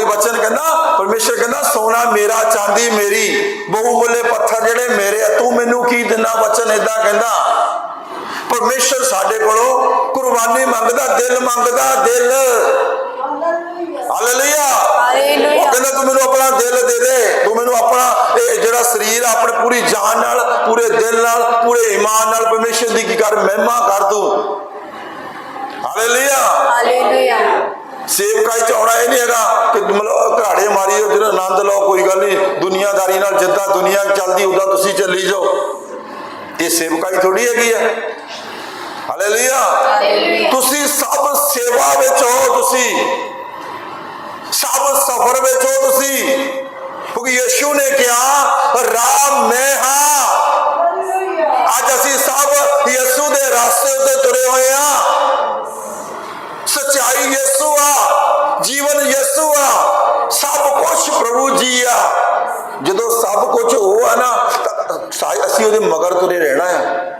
ਕੋਈ ਬਚਨ ਕਹਿੰਦਾ ਪਰਮੇਸ਼ਰ ਕਹਿੰਦਾ ਸੋਨਾ ਮੇਰਾ ਚਾਂਦੀ ਮੇਰੀ ਬਹੁਮੁੱਲੇ ਪੱਥਰ ਜਿਹੜੇ ਮੇਰੇ ਆ ਤੂੰ ਮੈਨੂੰ ਕੀ ਦਿਨਾ ਬਚਨ ਇਦਾਂ ਕਹਿੰਦਾ। ਪਰਮੇਸ਼ਰ ਸਾਡੇ ਕੋਲੋਂ ਕੁਰਬਾਨੀ ਮੰਗਦਾ ਦਿਲ ਮੰਗਦਾ ਦਿਲ। ਹਾਲੇਲੂਇਆ। ਹਾਲੇਲੂਇਆ। ਉਹ ਕਹਿੰਦਾ ਤੂੰ ਮੈਨੂੰ ਆਪਣਾ ਦਿਲ ਦੇ ਦੇ ਤੂੰ ਮੈਨੂੰ ਆਪਣਾ ਇਹ ਜਿਹੜਾ ਸਰੀਰ ਆ, ਆਪਣੇ ਪੂਰੀ ਜਾਨ ਨਾਲ ਪੂਰੇ ਦਿਲ ਨਾਲ ਪੂਰੇ ਈਮਾਨ ਨਾਲ ਪਰਮੇਸ਼ਰ ਦੀ ਕੀ ਕਰ ਮਹਿਮਾ ਕਰ ਤੂੰ। ਹਾਲੇਲੂਇਆ। ਹਾਲੇਲੂਇਆ। ਸੇਵਕਾਈ ਚ ਆਉਣਾ ਇਹ ਨਹੀਂ ਹੈਗਾ। ਮਤਲਬ ਘਰਾੜੇ ਮਾਰੀ ਜਿਹੜਾ ਆਨੰਦ ਲਓ ਕੋਈ ਗੱਲ ਨਹੀਂ। ਦੁਨੀਆਦਾਰੀ ਨਾਲ ਜਿੱਦਾਂ ਦੁਨੀਆ ਚੱਲਦੀ ਉਦਾਂ ਤੁਸੀਂ ਚੱਲੀ ਜਾਓ। ਇਹ ਸੇਵਕਾਈ ਥੋੜੀ ਹੈਗੀ ਹੈ ਹਾਲੇਲੂਇਆ ਤੁਸੀਂ ਸਭ ਸੇਵਾ ਵਿੱਚ ਹੋ ਤੁਸੀਂ। ਸਭ ਸਫਰ ਵਿੱਚ ਹੋ ਤੁਸੀਂ। ਕਿਉਂਕਿ ਯਿਸੂ ਨੇ ਕਿਹਾ ਰਾਮ ਮੈਂ ਹਾਂ। ਅੱਜ ਅਸੀਂ ਸਭ ਯਿਸੂ ਦੇ ਰਸਤੇ ਉੱਤੇ ਤੁਰੇ ਹੋਏ ਆ ਸਚਾਈ ਯਿਸੂ ਆ। ਜੀਵਨ ਆ ਕੁਝ ਆ। ਜਦੋਂ ਸਭ ਕੁਝ ਉਹ ਆ ਨਾ, ਤਾਂ ਅਸੀਂ ਉਹਦੇ ਮਗਰ ਤੁਰੇ ਰਹਿਣਾ ਆ।